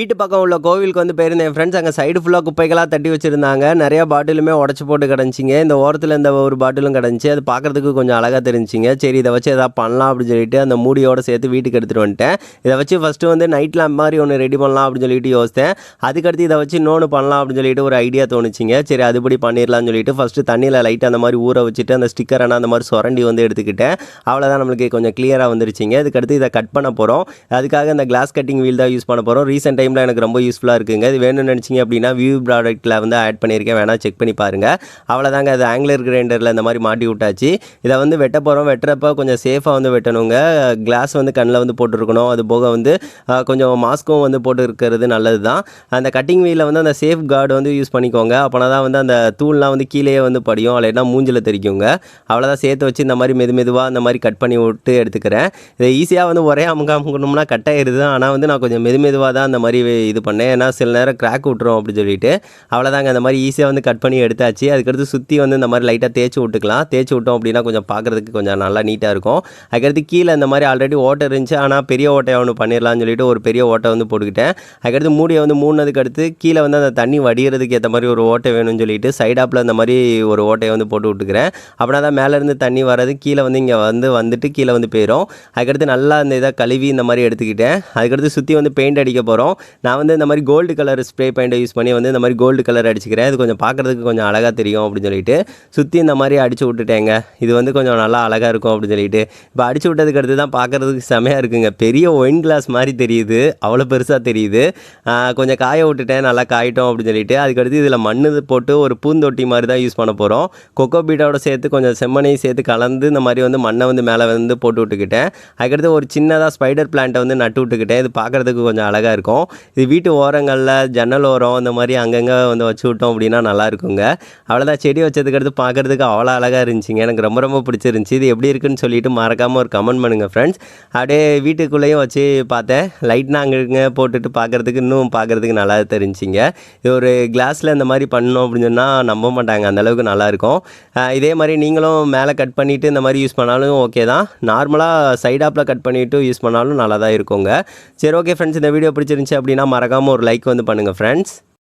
வீட்டு பக்கம் உள்ள கோவிலுக்கு வந்து போயிருந்தேன். ஃப்ரெண்ட்ஸ் அங்கே சைடு ஃபுல்லாக குப்பைகளாக தட்டி வச்சுருந்தாங்க. நிறையா பாட்டிலுமே உடச்சி போட்டு கிடச்சிங்க இந்த ஓரத்தில் இந்த ஒரு பாட்டிலும் கிடந்துச்சு. அது பார்க்குறதுக்கு கொஞ்சம் அழகாக தெரிஞ்சிங்க சரி இதை வச்சு எதாவது பண்ணலாம் அப்படின்னு சொல்லிட்டு அந்த மூடியோடு சேர்த்து வீட்டுக்கு எடுத்துகிட்டு வந்துட்டேன். இதை வச்சு ஃபஸ்ட்டு வந்து நைட் லேம்ப் மாதிரி ஒன்று ரெடி பண்ணலாம் அப்படின்னு சொல்லிட்டு யோசித்தேன். அதுக்கடுத்து இதை வச்சு இன்னொன்று பண்ணலாம் அப்படின்னு சொல்லிட்டு ஒரு ஐடியா தோணுச்சிங்க. சரி அதுபடி பண்ணிடலாம்னு சொல்லிட்டு ஃபஸ்ட்டு தண்ணியில் லைட்டாக அந்த மாதிரி ஊற வச்சுட்டு அந்த ஸ்டிக்கர் ஆனால் அந்த மாதிரி சுரண்டி வந்து எடுத்துக்கிட்டேன். அவ்வளோதான் நம்மளுக்கு கொஞ்சம் கிளியராக வந்துருச்சுங்க. இதுக்கடுத்து இதை கட் பண்ண போகிறோம் அதுக்காக இந்த கிளாஸ் கட்டிங் வீல் தான் யூஸ் பண்ண போகிறோம் ரீசெண்ட் டைமில் எனக்கு ரொம்ப யூஸ்ஃபுல்லாக இருக்குங்க. இது வேணும்னு நினச்சிங்க அப்படின்னா வியூ ப்ராடக்ட்டில் வந்து ஆட் பண்ணியிருக்கேன். வேணால் செக் பண்ணி பாருங்கள் அவ்வளோதாங்க அது ஆங்கிலர் கிரைண்டரில் இந்த மாதிரி மாட்டி விட்டாச்சு. இதை வந்து வெட்ட போகிறோம் வெட்டுறப்ப கொஞ்சம் சேஃபாக வந்து வெட்டணுங்க. கிளாஸ் வந்து கண்ணில் வந்து போட்டுருக்கணும். அது போக வந்து கொஞ்சம் மாஸ்க்கும் வந்து போட்டு இருக்கிறது நல்லது தான் அந்த கட்டிங் வீலில் வந்து அந்த சேஃப் கார்டு வந்து யூஸ் பண்ணிக்கோங்க. அப்போனா தான் வந்து அந்த தூள்லாம் வந்து கீழேயே வந்து படியும். இல்லைன்னா மூஞ்சில் தெரிக்குங்க. அவ்வளோதான் சேர்த்து வச்சு இந்த மாதிரி மெது மெதுவாக இந்த மாதிரி கட் பண்ணி விட்டு எடுத்துக்கிறேன். இதை ஈஸியாக வந்து ஒரே அமுக அமுக்கணும்னா கட் ஆயிடுது ஆனால் வந்து நான் கொஞ்சம் மெது மெதுவாக தான் அந்த மாதிரி இது பண்ணேன். ஏன்னா சில நேரம் கிராக் விட்டுரும் அப்படின்னு சொல்லிட்டு. அவ்வளோதாங்க அந்த மாதிரி ஈஸியாக வந்து கட் பண்ணி எடுத்தாச்சு. அதுக்கடுத்து சுற்றி வந்து இந்த மாதிரி லைட்டாக தேய்ச்சி விட்டுக்கலாம். தேய்ச்சி விட்டோம் அப்படின்னா கொஞ்சம் பார்க்குறதுக்கு கொஞ்சம் நல்லா நீட்டாக இருக்கும். அதுக்கடுத்து கீழே இந்த மாதிரி ஆல்ரெடி ஓட்டை இருந்துச்சு. ஆனால் பெரிய ஓட்டையை ஒன்று பண்ணிடலாம்னு சொல்லிட்டு ஒரு பெரிய ஓட்டை வந்து போட்டுக்கிட்டேன். அதுக்கடுத்து மூடியை வந்து மூணதுக்கு அடுத்து கீழே வந்து அந்த தண்ணி வடிகிறதுக்கு ஏற்ற மாதிரி ஒரு ஓட்டை வேணும்னு சொல்லிட்டு சைடாப்பில் அந்த மாதிரி ஒரு ஓட்டையை வந்து போட்டு விட்டுக்கிறேன். அப்படின்னா தான் மேலேருந்து தண்ணி வர்றது கீழே வந்து இங்கே வந்து வந்துட்டு கீழே வந்து போயிடும் அதுக்கடுத்து நல்லா அந்த இதாக கழுவி இந்த மாதிரி எடுத்துக்கிட்டேன். அதுக்கடுத்து சுற்றி வந்து பெயிண்ட் அடிக்க போகிறோம் நான் வந்து இந்த மாதிரி கோல்டு கலர் ஸ்ப்ரே பெயிண்டை யூஸ் பண்ணி வந்து இந்த மாதிரி கோல்டு கலர் அடிச்சுக்கிறேன். இது கொஞ்சம் பார்க்குறதுக்கு கொஞ்சம் அழகாக தெரியும் அப்படின்னு சொல்லிட்டு சுற்றி இந்த மாதிரி அடிச்சு விட்டுட்டேங்க. இது வந்து கொஞ்சம் நல்லா அழகாக இருக்கும் அப்படின்னு சொல்லிட்டு. இப்போ அடிச்சு விட்டதுக்கு அடுத்து தான் பார்க்குறதுக்கு செமையாக இருக்குங்க. பெரிய ஒயின் கிளாஸ் மாதிரி தெரியுது. அவ்வளோ பெருசாக தெரியுது. கொஞ்சம் காய விட்டுட்டேன். நல்லா காயிட்டோம் அப்படின்னு சொல்லிட்டு. அதுக்கடுத்து இதில் மண் போட்டு ஒரு பூந்தொட்டி மாதிரி தான் யூஸ் பண்ண போகிறோம் கொக்கோ பீட்டோட சேர்த்து கொஞ்சம் செம்மண்ணையும் சேர்த்து கலந்து இந்த மாதிரி வந்து மண்ணை வந்து மேலே வந்து போட்டு விட்டுக்கிட்டேன். அதுக்கடுத்து ஒரு சின்னதாக ஸ்பைடர் பிளான்ட்டை வந்து நட்டு விட்டுக்கிட்டேன். இது பார்க்குறதுக்கு கொஞ்சம் அழகாக இருக்கும். இது வீட்டு ஓரங்களில் ஜன்னல் ஓரம் இந்த மாதிரி அங்கங்கே வந்து வச்சு விட்டோம் அப்படின்னா நல்லா இருக்குங்க. அவ்வளோதான் செடி வச்சதுக்கு அடுத்து பார்க்குறதுக்கு அவ்வளோ அழகாக இருந்துச்சுங்க. எனக்கு ரொம்ப ரொம்ப பிடிச்சிருந்துச்சி. இது எப்படி இருக்குன்னு சொல்லிட்டு மறக்காமல் ஒரு கமெண்ட் பண்ணுங்கள் ஃப்ரெண்ட்ஸ் அப்படியே வீட்டுக்குள்ளேயும் வச்சு பார்த்தேன். லைட்னா அங்கங்க போட்டுட்டு பார்க்குறதுக்கு இன்னும் பார்க்குறதுக்கு நல்லா தெரிஞ்சிங்க இது ஒரு கிளாஸில் இந்த மாதிரி பண்ணோம் அப்படின்னு சொன்னால் நம்ப மாட்டாங்க. அந்த அளவுக்கு நல்லாயிருக்கும் இதே மாதிரி நீங்களும் மேலே கட் பண்ணிவிட்டு இந்த மாதிரி யூஸ் பண்ணாலும் ஓகே தான். நார்மலாக சைடாப்பில் கட் பண்ணிவிட்டு யூஸ் பண்ணாலும் நல்லா தான் இருக்குங்க. சரி ஓகே ஃப்ரெண்ட்ஸ் இந்த வீடியோ பிடிச்சிருந்துச்சி அப்படி அப்படின்னா மறக்காமல் ஒரு லைக் வந்து பண்ணுங்கள் ஃப்ரெண்ட்ஸ்